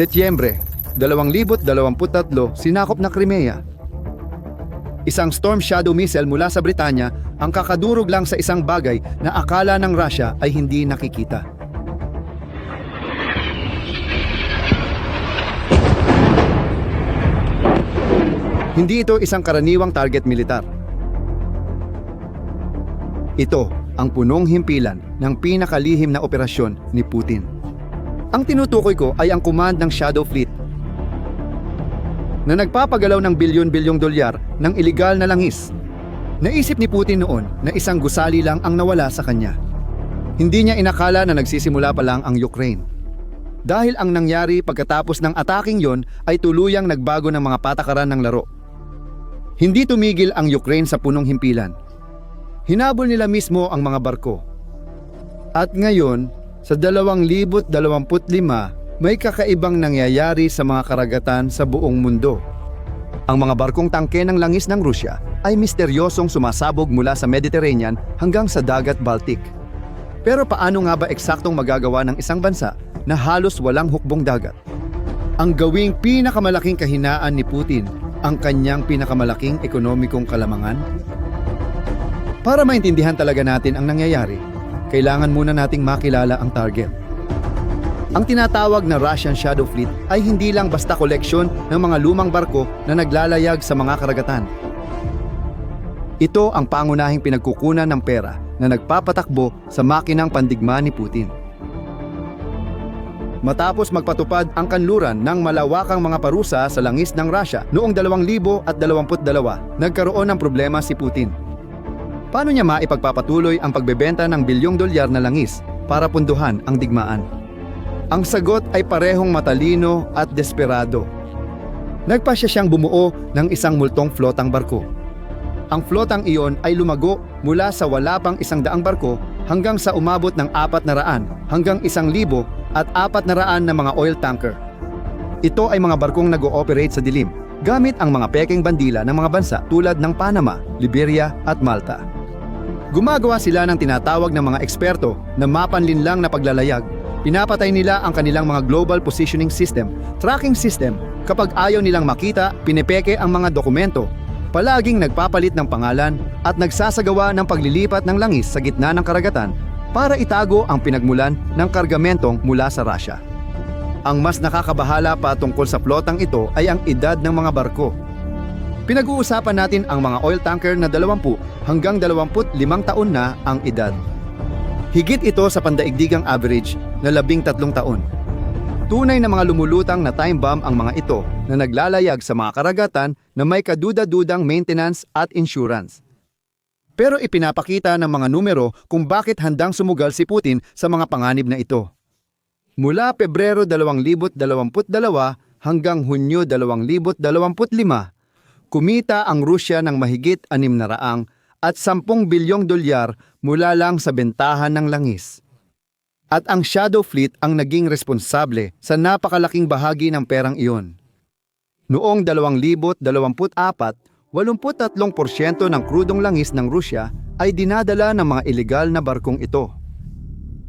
Setyembre, 2023, sinakop na Crimea. Isang Storm Shadow missile mula sa Britanya ang kakadurog lang sa isang bagay na akala ng Russia ay hindi nakikita. Hindi ito isang karaniwang target militar. Ito ang punong himpilan ng pinakalihim na operasyon ni Putin. Ang tinutukoy ko ay ang command ng Shadow Fleet na nagpapagalaw ng bilyon-bilyong dolyar ng iligal na langis. Naisip ni Putin noon na isang gusali lang ang nawala sa kanya. Hindi niya inakala na nagsisimula pa lang ang Ukraine. Dahil ang nangyari pagkatapos ng ataking yon ay tuluyang nagbago ng mga patakaran ng laro. Hindi tumigil ang Ukraine sa punong himpilan. Hinabol nila mismo ang mga barko. At ngayon, sa 2025, may kakaibang nangyayari sa mga karagatan sa buong mundo. Ang mga barkong tangke ng langis ng Rusya ay misteryosong sumasabog mula sa Mediterranean hanggang sa dagat Baltic. Pero paano nga ba eksaktong magagawa ng isang bansa na halos walang hukbong dagat? Ang gawing pinakamalaking kahinaan ni Putin ang kanyang pinakamalaking ekonomikong kalamangan? Para maintindihan talaga natin ang nangyayari, kailangan muna nating makilala ang target. Ang tinatawag na Russian Shadow Fleet ay hindi lang basta koleksyon ng mga lumang barko na naglalayag sa mga karagatan. Ito ang pangunahing pinagkukunan ng pera na nagpapatakbo sa makinang pandigma ni Putin. Matapos magpatupad ang kanluran ng malawakang mga parusa sa langis ng Russia noong 2022, nagkaroon ng problema si Putin. Paano niya maipagpapatuloy ang pagbebenta ng bilyong dolyar na langis para punduhan ang digmaan? Ang sagot ay parehong matalino at desperado. Nagpasya siyang bumuo ng isang multong flotang barko. Ang flotang iyon ay lumago mula sa wala pang isang daang barko hanggang sa umabot ng apat na raan hanggang isang libo at apat na raan na mga oil tanker. Ito ay mga barkong nag-ooperate sa dilim gamit ang mga peking bandila ng mga bansa tulad ng Panama, Liberia at Malta. Gumagawa sila ng tinatawag ng mga eksperto na mapanlinlang na paglalayag. Pinapatay nila ang kanilang mga global positioning system, tracking system. Kapag ayaw nilang makita, pinepeke ang mga dokumento. Palaging nagpapalit ng pangalan at nagsasagawa ng paglilipat ng langis sa gitna ng karagatan para itago ang pinagmulan ng kargamentong mula sa Russia. Ang mas nakakabahala pa tungkol sa plotang ito ay ang edad ng mga barko. Pinag-uusapan natin ang mga oil tanker na 20 hanggang 25 taon na ang edad. Higit ito sa pandaigdigang average na 13 taon. Tunay na mga lumulutang na time bomb ang mga ito na naglalayag sa mga karagatan na may kaduda-dudang maintenance at insurance. Pero ipinapakita ng mga numero kung bakit handang sumugal si Putin sa mga panganib na ito. Mula Pebrero 2022 hanggang Hunyo 2025, kumita ang Rusya ng mahigit 600 at 10 bilyong dolyar mula lang sa bentahan ng langis. At ang Shadow Fleet ang naging responsable sa napakalaking bahagi ng perang iyon. Noong 2024, 83% ng krudong langis ng Rusya ay dinadala ng mga ilegal na barkong ito.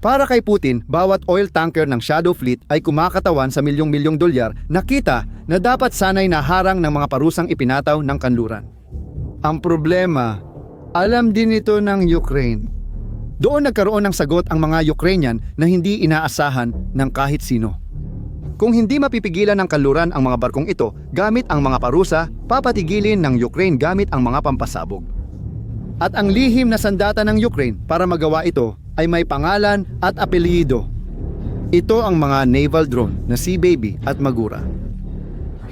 Para kay Putin, bawat oil tanker ng Shadow Fleet ay kumakatawan sa milyong-milyong dolyar na kita na dapat sanay naharang ng mga parusang ipinataw ng kanluran. Ang problema, alam din ito ng Ukraine. Doon nagkaroon ng sagot ang mga Ukrainian na hindi inaasahan ng kahit sino. Kung hindi mapipigilan ng kanluran ang mga barkong ito gamit ang mga parusa, papatigilin ng Ukraine gamit ang mga pampasabog. At ang lihim na sandata ng Ukraine para magawa ito ay may pangalan at apelyido. Ito ang mga naval drone na Sea Baby at Magura.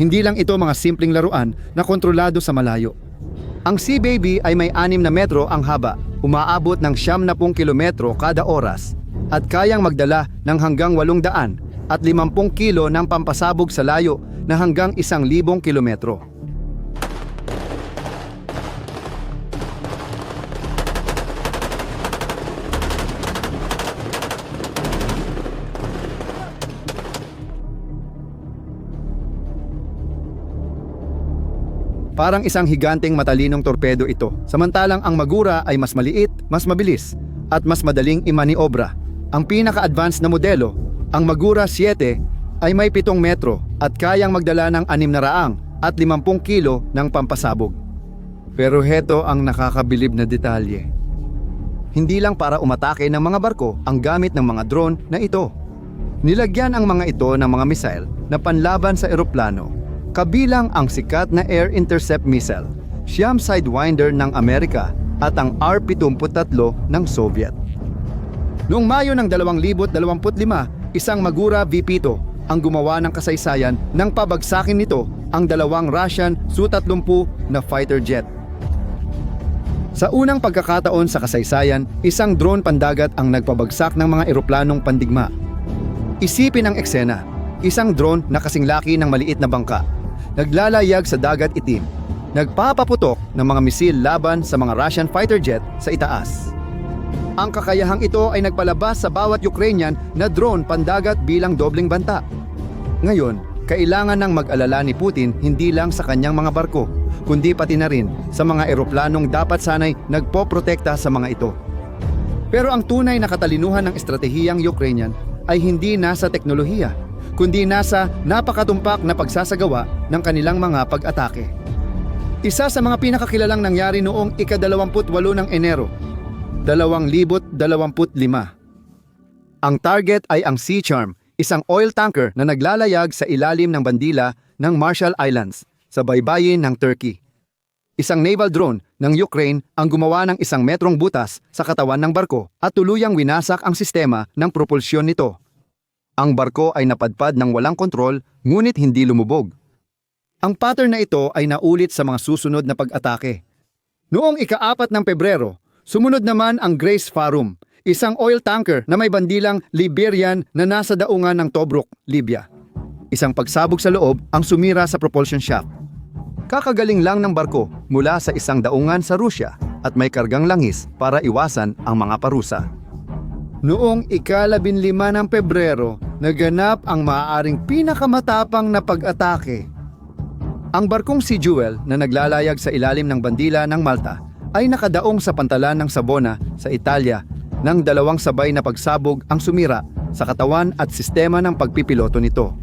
Hindi lang ito mga simpleng laruan na kontrolado sa malayo. Ang Sea Baby ay may 6 na metro ang haba, umaabot ng 70 kilometro kada oras at kayang magdala ng hanggang 800 at 50 kilo ng pampasabog sa layo na hanggang 1,000 kilometro. Parang isang higanteng matalinong torpedo ito. Samantalang ang Magura ay mas maliit, mas mabilis, at mas madaling imaniobra. Ang pinaka-advanced na modelo, ang Magura 7, ay may 7 metro at kayang magdala ng 600 at 50 kilo ng pampasabog. Pero heto ang nakakabilib na detalye. Hindi lang para umatake ng mga barko ang gamit ng mga drone na ito. Nilagyan ang mga ito ng mga missile na panlaban sa eroplano, kabilang ang sikat na Air Intercept Missile, Siyam Sidewinder ng Amerika at ang R-73 ng Soviet. Noong Mayo ng 2025, isang Magura V-2 ang gumawa ng kasaysayan nang pabagsakin nito ang dalawang Russian Su-30 na fighter jet. Sa unang pagkakataon sa kasaysayan, isang drone pandagat ang nagpabagsak ng mga eroplanong pandigma. Isipin ang eksena, isang drone na kasing laki ng maliit na bangka, naglalayag sa dagat itim, nagpapaputok ng mga misil laban sa mga Russian fighter jet sa itaas. Ang kakayahang ito ay nagpalabas sa bawat Ukrainian na drone pandagat bilang dobling banta. Ngayon, kailangan ng mag-alala ni Putin hindi lang sa kanyang mga barko, kundi pati na rin sa mga eroplanong dapat sanay nagpoprotekta sa mga ito. Pero ang tunay na katalinuhan ng estratehiyang Ukrainian ay hindi nasa teknolohiya, kundi nasa napakatumpak na pagsasagawa ng kanilang mga pag-atake. Isa sa mga pinakakilalang nangyari noong ika-28 ng Enero, 2025. Ang target ay ang Sea Charm, isang oil tanker na naglalayag sa ilalim ng bandila ng Marshall Islands sa baybayin ng Turkey. Isang naval drone ng Ukraine ang gumawa ng isang metrong butas sa katawan ng barko at tuluyang winasak ang sistema ng propulsyon nito. Ang barko ay napadpad ng walang kontrol ngunit hindi lumubog. Ang pattern na ito ay naulit sa mga susunod na pag-atake. Noong ika-apat ng Pebrero, sumunod naman ang Grace Farum, isang oil tanker na may bandilang Liberian na nasa daungan ng Tobruk, Libya. Isang pagsabog sa loob ang sumira sa propulsion shaft. Kakagaling lang ng barko mula sa isang daungan sa Rusya at may kargang langis para iwasan ang mga parusa. Noong ikalabinlima ng Pebrero, naganap ang maaaring pinakamatapang na pag-atake. Ang barkong si Jewel na naglalayag sa ilalim ng bandila ng Malta ay nakadaong sa pantalan ng Sabona sa Italia nang dalawang sabay na pagsabog ang sumira sa katawan at sistema ng pagpipiloto nito.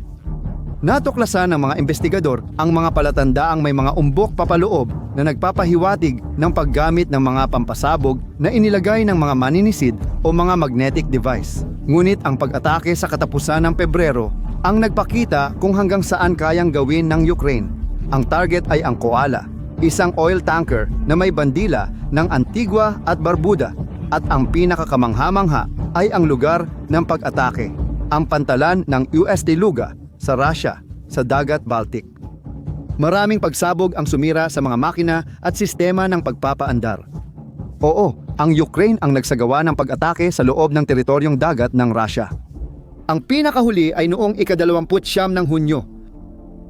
Natuklasan ng mga investigador ang mga palatandaang may mga umbok papaloob na nagpapahiwatig ng paggamit ng mga pampasabog na inilagay ng mga maninisid o mga magnetic device. Ngunit ang pag-atake sa katapusan ng Pebrero ang nagpakita kung hanggang saan kayang gawin ng Ukraine. Ang target ay ang Koala, isang oil tanker na may bandila ng Antigua at Barbuda at ang pinakakamangha-mangha ay ang lugar ng pag-atake, ang pantalan ng USD Luga sa Russia sa Dagat Baltic. Maraming pagsabog ang sumira sa mga makina at sistema ng pagpapaandar. Oo, ang Ukraine ang nagsagawa ng pag-atake sa loob ng teritoryong dagat ng Russia. Ang pinakahuli ay noong ikadalawamput siyam ng Hunyo.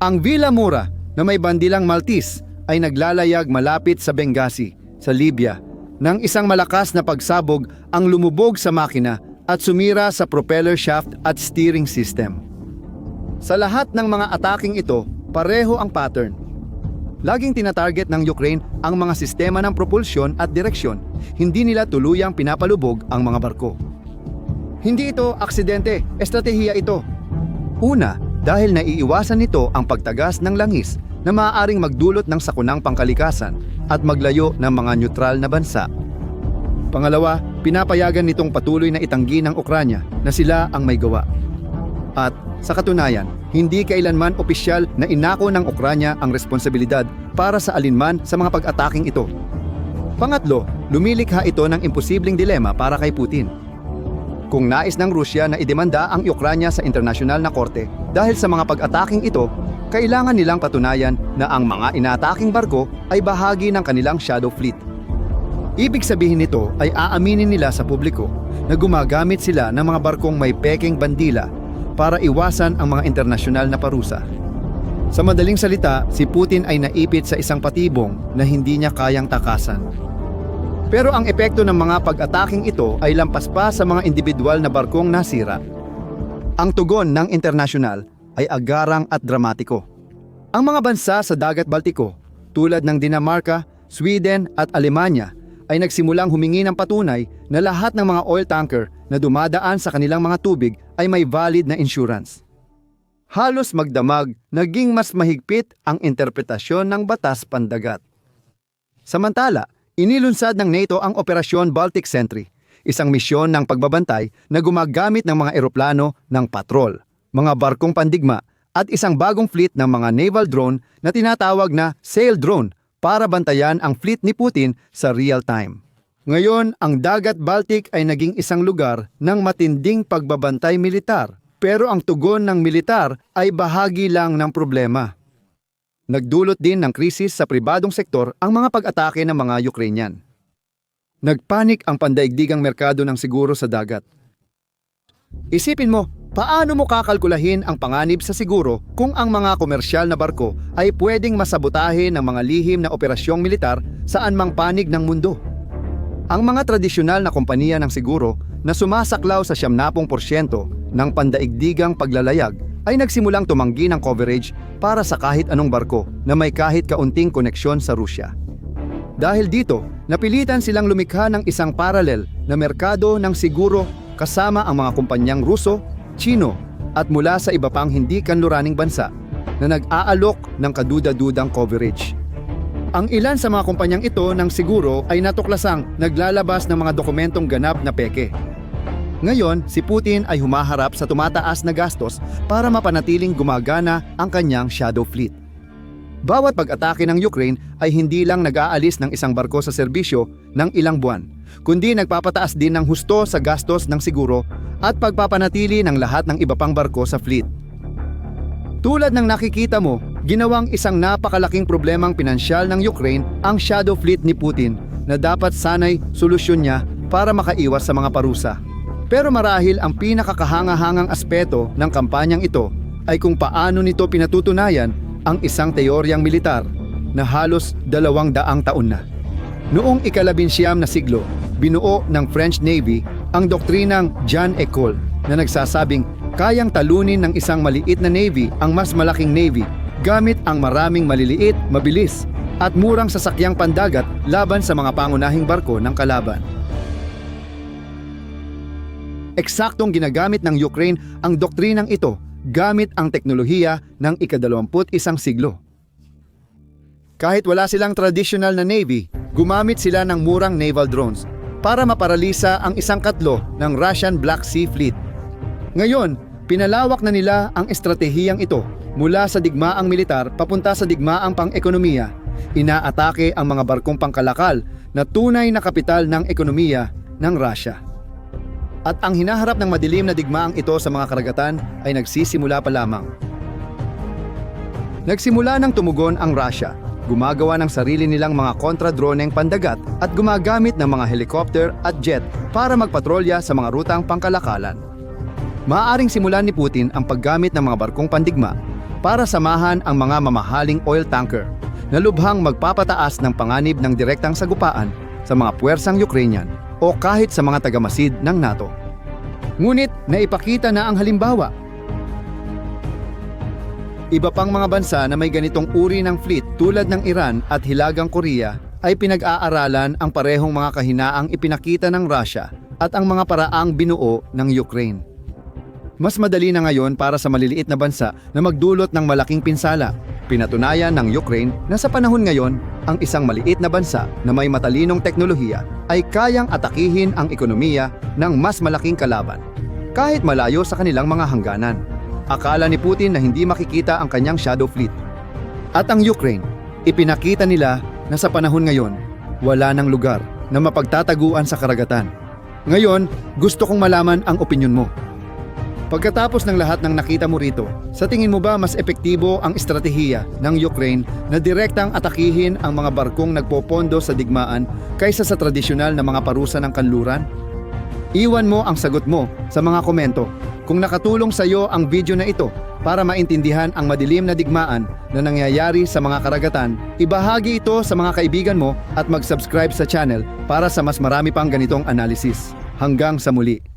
Ang Villa Mura na may bandilang Maltese ay naglalayag malapit sa Benghazi, sa Libya, nang isang malakas na pagsabog ang lumubog sa makina at sumira sa propeller shaft at steering system. Sa lahat ng mga ataking ito, pareho ang pattern. Laging tinatarget ng Ukraine ang mga sistema ng propulsyon at direksyon, hindi nila tuluyang pinapalubog ang mga barko. Hindi ito aksidente, estratehiya ito. Una, dahil naiiwasan nito ang pagtagas ng langis na maaaring magdulot ng sakunang pangkalikasan at maglayo ng mga neutral na bansa. Pangalawa, pinapayagan nitong patuloy na itanggi ng Ukranya na sila ang may gawa. At sa katunayan, hindi kailanman opisyal na inako ng Ukranya ang responsibilidad para sa alinman sa mga pag-ataking ito. Pangatlo, lumilikha ito ng imposibleng dilema para kay Putin. Kung nais ng Rusya na idemanda ang Ukranya sa internasyonal na korte dahil sa mga pag-ataking ito, kailangan nilang patunayan na ang mga inaataking barko ay bahagi ng kanilang shadow fleet. Ibig sabihin nito ay aaminin nila sa publiko na gumagamit sila ng mga barkong may peking bandila para iwasan ang mga internasyonal na parusa. Sa madaling salita, si Putin ay naipit sa isang patibong na hindi niya kayang takasan. Pero ang epekto ng mga pag-ataking ito ay lampas pa sa mga individual na barkong nasira. Ang tugon ng internasyonal ay agarang at dramatiko. Ang mga bansa sa Dagat Baltiko, tulad ng Dinamarca, Sweden at Alemanya, ay nagsimulang humingi ng patunay na lahat ng mga oil tanker na dumadaan sa kanilang mga tubig ay may valid na insurance. halos magdamag, naging mas mahigpit ang interpretasyon ng batas pandagat. Samantala, inilunsad ng NATO ang Operasyon Baltic Sentry, isang misyon ng pagbabantay na gumagamit ng mga eroplano ng patrol, mga barkong pandigma at isang bagong fleet ng mga naval drone na tinatawag na sail drone para bantayan ang fleet ni Putin sa real time. Ngayon, ang dagat Baltic ay naging isang lugar ng matinding pagbabantay militar, pero ang tugon ng militar ay bahagi lang ng problema. Nagdulot din ng krisis sa pribadong sektor ang mga pag-atake ng mga Ukrainian. Nagpanik ang pandaigdigang merkado ng siguro sa dagat. Isipin mo, paano mo kakalkulahin ang panganib sa siguro kung ang mga komersyal na barko ay pwedeng masabotahe ng mga lihim na operasyong militar saan mang panig ng mundo? Ang mga tradisyonal na kompanya ng siguro na sumasaklaw sa 70% ng pandaigdigang paglalayag ay nagsimulang tumanggi ng coverage para sa kahit anong barko na may kahit kaunting koneksyon sa Rusya. Dahil dito, napilitan silang lumikha ng isang paralel na merkado ng siguro kasama ang mga kumpanyang Ruso, Chino at mula sa iba pang hindi kanluraning bansa na nag-aalok ng kaduda-dudang coverage. Ang ilan sa mga kumpanyang ito ng siguro ay natuklasang naglalabas ng mga dokumentong ganap na peke. Ngayon, si Putin ay humaharap sa tumataas na gastos para mapanatiling gumagana ang kanyang shadow fleet. Bawat pag-atake ng Ukraine ay hindi lang nag-aalis ng isang barko sa serbisyo ng ilang buwan, kundi nagpapataas din ng husto sa gastos ng siguro at pagpapanatili ng lahat ng iba pang barko sa fleet. Tulad ng nakikita mo, ginawang isang napakalaking problemang pinansyal ng Ukraine ang shadow fleet ni Putin na dapat sanay solusyon niya para makaiwas sa mga parusa. Pero marahil ang pinakakahanga-hangang aspeto ng kampanyang ito ay kung paano nito pinatutunayan ang isang teoryang militar na halos dalawang daang taon na. Noong ikalabinsyam na siglo, binuo ng French Navy ang doktrinang Jean Ecole na nagsasabing kayang talunin ng isang maliit na navy ang mas malaking navy gamit ang maraming maliliit, mabilis at murang sasakyang pandagat laban sa mga pangunahing barko ng kalaban. Eksaktong ginagamit ng Ukraine ang doktrinang ito gamit ang teknolohiya ng ikadalawamput isang siglo. Kahit wala silang traditional na navy, gumamit sila ng murang naval drones para maparalisa ang isang katlo ng Russian Black Sea Fleet. Ngayon, pinalawak na nila ang estratehiyang ito mula sa digmaang militar papunta sa digmaang pang-ekonomiya. Inaatake ang mga barkong pangkalakal na tunay na kapital ng ekonomiya ng Russia. At ang hinaharap ng madilim na digmaang ito sa mga karagatan ay nagsisimula pa lamang. Nagsimula ng tumugon ang Russia, gumagawa ng sarili nilang mga kontra-droneng pandagat at gumagamit ng mga helicopter at jet para magpatrolya sa mga rutang pangkalakalan. Maaaring simulan ni Putin ang paggamit ng mga barkong pandigma para samahan ang mga mamahaling oil tanker na lubhang magpapataas ng panganib ng direktang sagupaan sa mga puwersang Ukrainian o kahit sa mga tagamasid ng NATO. Ngunit naipakita na ang halimbawa. Iba pang mga bansa na may ganitong uri ng fleet tulad ng Iran at Hilagang Korea ay pinag-aaralan ang parehong mga kahinaang ipinakita ng Russia at ang mga paraang binuo ng Ukraine. Mas madali na ngayon para sa maliliit na bansa na magdulot ng malaking pinsala. Pinatunayan ng Ukraine na sa panahon ngayon, ang isang maliit na bansa na may matalinong teknolohiya ay kayang atakihin ang ekonomiya ng mas malaking kalaban, kahit malayo sa kanilang mga hangganan. Akala ni Putin na hindi makikita ang kanyang shadow fleet. At ang Ukraine, ipinakita nila na sa panahon ngayon, wala ng lugar na mapagtataguan sa karagatan. Ngayon, gusto kong malaman ang opinyon mo. Pagkatapos ng lahat ng nakita mo rito, sa tingin mo ba mas epektibo ang estratehiya ng Ukraine na direktang atakihin ang mga barkong nagpopondo sa digmaan kaysa sa tradisyonal na mga parusa ng kanluran? Iwan mo ang sagot mo sa mga komento. Kung nakatulong sa iyo ang video na ito para maintindihan ang madilim na digmaan na nangyayari sa mga karagatan, ibahagi ito sa mga kaibigan mo at mag-subscribe sa channel para sa mas marami pang ganitong analysis. Hanggang sa muli.